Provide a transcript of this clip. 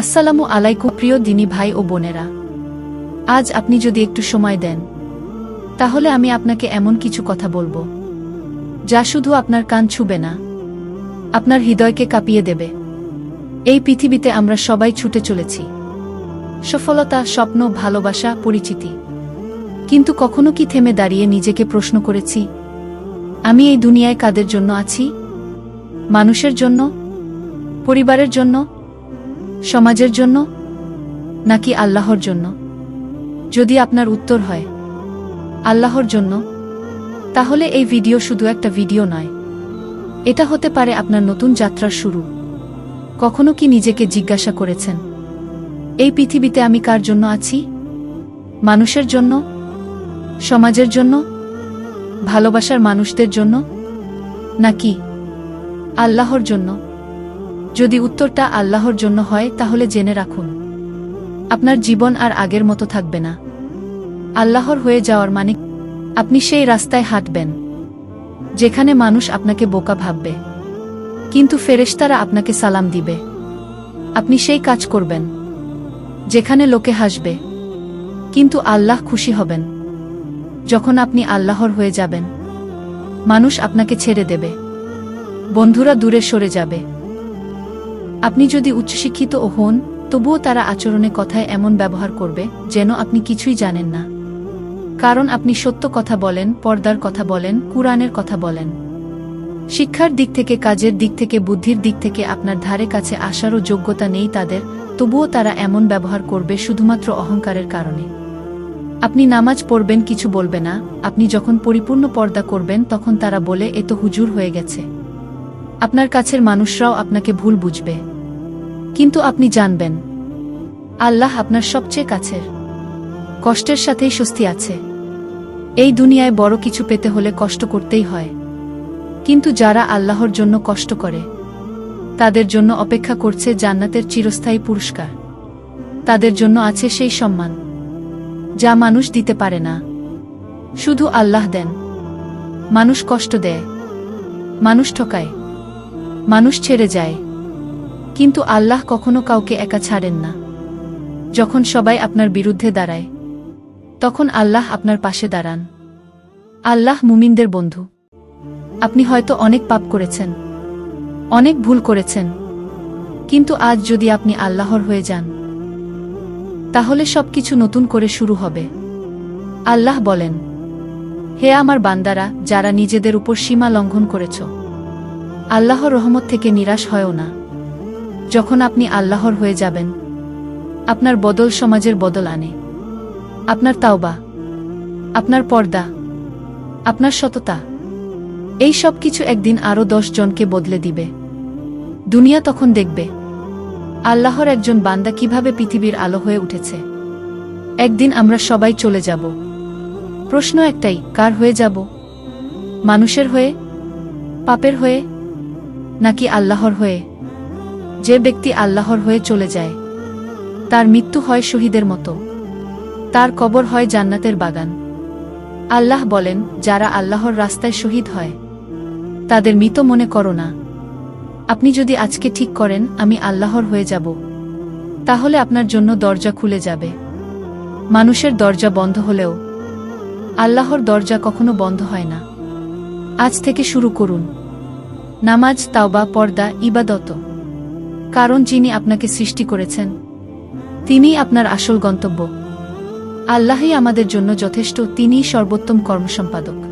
আসসালামু আলাইকুম, প্রিয় দিনী ভাই ও বোনেরা। আজ আপনি যদি একটু সময় দেন, তাহলে আমি আপনাকে এমন কিছু কথা বলব, যা শুধু আপনার কান ছুবে না, আপনার হৃদয়কে কাঁপিয়ে দেবে। এই পৃথিবীতে আমরা সবাই ছুটে চলেছি। সফলতা, স্বপ্ন, ভালোবাসা, পরিচিতি। কিন্তু কখনো কি থেমে দাঁড়িয়ে নিজেকে প্রশ্ন করেছি, আমি এই দুনিয়ায় কাদের জন্য আছি? মানুষের জন্য? পরিবারের জন্য? সমাজের জন্য নাকি আল্লাহর জন্য? যদি আপনার উত্তর হয়, আল্লাহর জন্য, তাহলে এই ভিডিও শুধু একটা ভিডিও নয়। এটা হতে পারে আপনার নতুন যাত্রার শুরু। কখনো কি নিজেকে জিজ্ঞাসা করেছেন, এই পৃথিবীতে আমি কার জন্য আছি? মানুষের জন্য? সমাজের জন্য? ভালোবাসার মানুষদের জন্য? নাকি আল্লাহর জন্য? যদি উত্তরটা আল্লাহর জন্য হয়, তাহলে জেনে রাখুন। আপনার জীবন আর আগের মতো থাকবে না। আল্লাহর হয়ে যাওয়ার মানে আপনি সেই রাস্তায় হাঁটবেন, যেখানে মানুষ আপনাকে বোকা ভাববে। কিন্তু ফেরেশতারা আপনাকে সালাম দিবে। আপনি সেই কাজ করবেন, যেখানে লোকে হাসবে। কিন্তু আল্লাহ খুশি হবেন, যখন আপনি আল্লাহর হয়ে যাবেন। মানুষ আপনাকে ছেড়ে দেবে। বন্ধুরা দূরে সরে যাবে। আপনি যদি উচ্চশিক্ষিত হন, তবুও তারা আচরণে কথায় এমন ব্যবহার করবে, যেন আপনি কিছুই জানেন না। কারণ আপনি সত্য কথা বলেন, পর্দার কথা বলেন, কুরআনের কথা বলেন। শিক্ষার দিক থেকে, কাজের দিক থেকে, বুদ্ধির দিক থেকে আপনার ধারে কাছে আসারও যোগ্যতা নেই তাদের, তবুও তারা এমন ব্যবহার করবে শুধুমাত্র অহংকারের কারণে। আপনি নামাজ পড়বেন, কিছু বলবে না। আপনি যখন পরিপূর্ণ পর্দা করবেন, তখন তারা বলে, এ তো হুজুর হয়ে গেছে। আপনার কাছের মানুষরাও আপনাকে ভুল বুঝবে। কিন্তু আপনি জানবেন, আল্লাহ আপনার সবচেয়ে কাছের। কষ্টের সাথেই স্বস্তি আছে। এই দুনিয়ায় বড় কিছু পেতে হলে কষ্ট করতেই হয়। কিন্তু যারা আল্লাহর জন্য কষ্ট করে, তাদের জন্য অপেক্ষা করছে জান্নাতের চিরস্থায়ী পুরস্কার। তাদের জন্য আছে সেই সম্মান, যা মানুষ দিতে পারে না। শুধু আল্লাহ দেন। মানুষ কষ্ট দেয়। মানুষ ঠকায়। মানুষ ছেড়ে যায়। কিন্তু আল্লাহ কখনো কাউকে একা ছাড়েন না। যখন সবাই আপনার বিরুদ্ধে দাঁড়ায়, তখন আল্লাহ আপনার পাশে দাঁড়ান। আল্লাহ মুমিনদের বন্ধু। আপনি হয়তো অনেক পাপ করেছেন, অনেক ভুল করেছেন। কিন্তু আজ যদি আপনি আল্লাহর হয়ে যান, তাহলে সব কিছু নতুন করে শুরু হবে। আল্লাহ বলেন, হে আমার বান্দারা, যারা নিজেদের উপর সীমা লঙ্ঘন করেছ আল্লাহর রহমত থেকে নিরাশ হয়ও না। যখন আপনি আল্লাহর হয়ে যাবেন, আপনার বদল সমাজের বদল আনে। আপনার তাওবা, আপনার পর্দা, আপনার সততা, এই সব কিছু একদিন আরও জনকে বদলে দিবে। দুনিয়া তখন দেখবে, আল্লাহর একজন বান্দা কীভাবে পৃথিবীর আলো হয়ে উঠেছে। একদিন আমরা সবাই চলে যাব। প্রশ্ন একটাই, কার হয়ে যাব? মানুষের হয়ে? পাপের হয়ে? নাকি আল্লাহর হয়ে? যে ব্যক্তি আল্লাহর হয়ে চলে যায়, তার মৃত্যু হয় শহীদের মতো। তার কবর হয় জান্নাতের বাগান। আল্লাহ বলেন, যারা আল্লাহর রাস্তায় শহীদ হয়, তাদের মৃত মনে করো না। আপনি যদি আজকে ঠিক করেন, আমি আল্লাহর হয়ে যাব, তাহলে আপনার জন্য দরজা খুলে যাবে। মানুষের দরজা বন্ধ হলেও, আল্লাহর দরজা কখনো বন্ধ হয় না। আজ থেকে শুরু করুন। নামাজ, তাওবা, পর্দা, ইবাদত। কারণ যিনি আপনাকে সৃষ্টি করেছেন তিনি আপনার আসল গন্তব্য। আল্লাহই আমাদের জন্য যথেষ্ট, তিনিই সর্বোত্তম কর্মসম্পাদক।